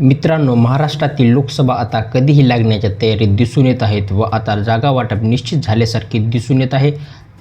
मित्रांनो महाराष्ट्रातील लोकसभा आता कधीही लागण्याच्या तयारीत दिसून येत आहेत व आता जागा वाटप निश्चित झाल्यासारखे दिसून येत आहे.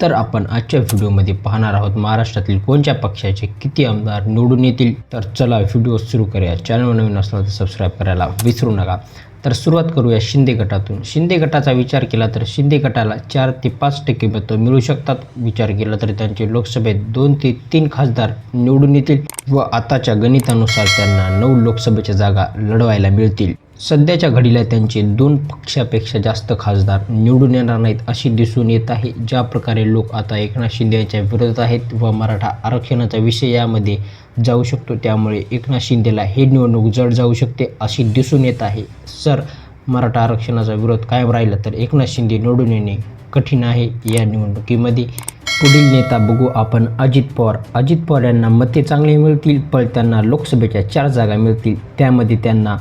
तर आपण आजच्या व्हिडिओमध्ये पाहणार आहोत महाराष्ट्रातील कोणत्या पक्षाचे किती आमदार निवडून येतील? तर चला व्हिडिओ सुरू करूया. चॅनल नवीन असला तर सबस्क्राईब करायला विसरू नका. तर सुरुवात करूया शिंदे गटातून. शिंदे गटाचा विचार केला तर शिंदे गटाला चार ते पाच टक्के मतं मिळू शकतात. विचार केला तर त्यांचे लोकसभेत दोन ते तीन खासदार निवडून येतील व आताच्या गणितानुसार त्यांना नऊ लोकसभेच्या जागा लढवायला मिळतील. सध्याच्या घडीला त्यांचे दोन पक्षापेक्षा जास्त खासदार निवडून येणार नाहीत अशी दिसून येत आहे. ज्या प्रकारे लोक आता एकनाथ शिंदे यांच्या विरोधात आहेत व मराठा आरक्षणाचा विषय यामध्ये जाऊ शकतो त्यामुळे एकनाथ शिंदेला हे निवडणूक जड जाऊ शकते अशी दिसून येत आहे. सर मराठा आरक्षणाचा विरोध कायम राहिला तर एकनाथ शिंदे निवडून येणे कठीण आहे. या निवडणुकीमध्ये पुढील नेता बघू आपण अजित पवार. अजित पवार यांना मते चांगले मिळतील पण त्यांना लोकसभेच्या चार जागा मिळतील. त्यामध्ये त्यांना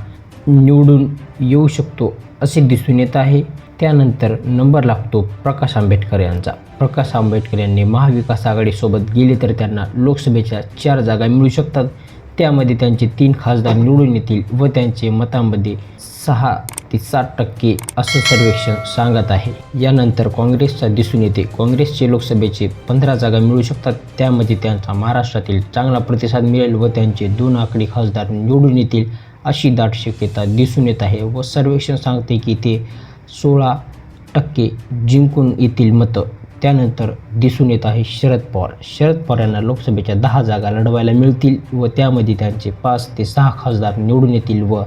निवडून येऊ शकतो असे दिसून येत आहे. त्यानंतर नंबर लागतो प्रकाश आंबेडकर यांचा. प्रकाश आंबेडकर यांनी महाविकास आघाडीसोबत गेले तर त्यांना लोकसभेच्या चार जागा मिळू शकतात. त्यामध्ये त्यांचे तीन खासदार निवडून येतील व त्यांचे मतांमध्ये सहा ते सात टक्के असं सर्वेक्षण सांगत आहे. यानंतर काँग्रेसचा दिसून येते. काँग्रेसचे लोकसभेचे पंधरा जागा मिळू शकतात. त्यामध्ये त्यांचा महाराष्ट्रातील चांगला प्रतिसाद मिळेल व त्यांचे दोन आकडी खासदार निवडून येतील अशी दाट शक्यता दिसून येत आहे व सर्वेक्षण सांगते की ते सोळा टक्के जिंकून येतील मतं. त्यानंतर दिसून येत आहे शरद पवार. शरद पवार यांना लोकसभेच्या दहा जागा लढवायला मिळतील व त्यामध्ये त्यांचे पाच ते सहा खासदार निवडून येतील व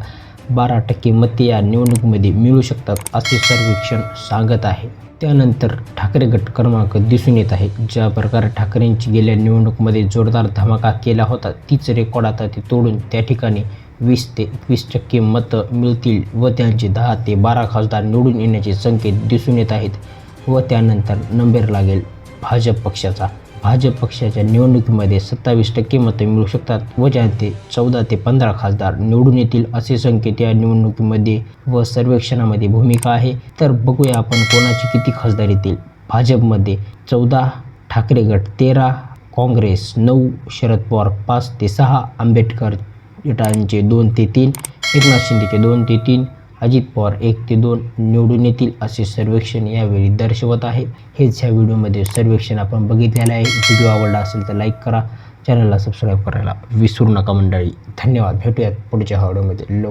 बारा टक्के मते या निवडणुकीमध्ये मिळू शकतात असे सर्वेक्षण सांगत आहे. त्यानंतर ठाकरे गट क्रमांक दिसून येत आहे. ज्या प्रकारे ठाकरेंची गेल्या निवडणुकीमध्ये जोरदार धमाका केला होता तीच रेकॉर्ड आता ते तोडून त्या ठिकाणी वीस ते एकवीस टक्के मतं मिळतील व त्यांचे दहा ते बारा खासदार निवडून येण्याचे संकेत दिसून येत आहेत व त्यानंतर नंबर लागेल भाजप पक्षाचा. भाजप पक्षाच्या निवडणुकीमध्ये सत्तावीस टक्के मतं मिळू शकतात व ज्यांचे चौदा ते पंधरा खासदार निवडून येतील असे संकेत या निवडणुकीमध्ये व सर्वेक्षणामध्ये भूमिका आहे. तर बघूया आपण कोणाची किती खासदार येतील. भाजपमध्ये चौदा ठाकरे गट तेरा काँग्रेस नऊ शरद पवार पाच ते सहा आंबेडकर गटांचे दोन ते तीन एकनाथ शिंदेचे दोन ते तीन अजित पवार एक ते दोन निवडून येतील असे सर्वेक्षण यावेळी दर्शवत आहे हेच ह्या व्हिडिओमध्ये सर्वेक्षण आपण बघितलेलं आहे. व्हिडिओ आवडला असेल तर लाईक करा. चॅनलला सबस्क्राईब करायला विसरू नका मंडळी. धन्यवाद. भेटूयात पुढच्या व्हिडिओमध्ये. लोक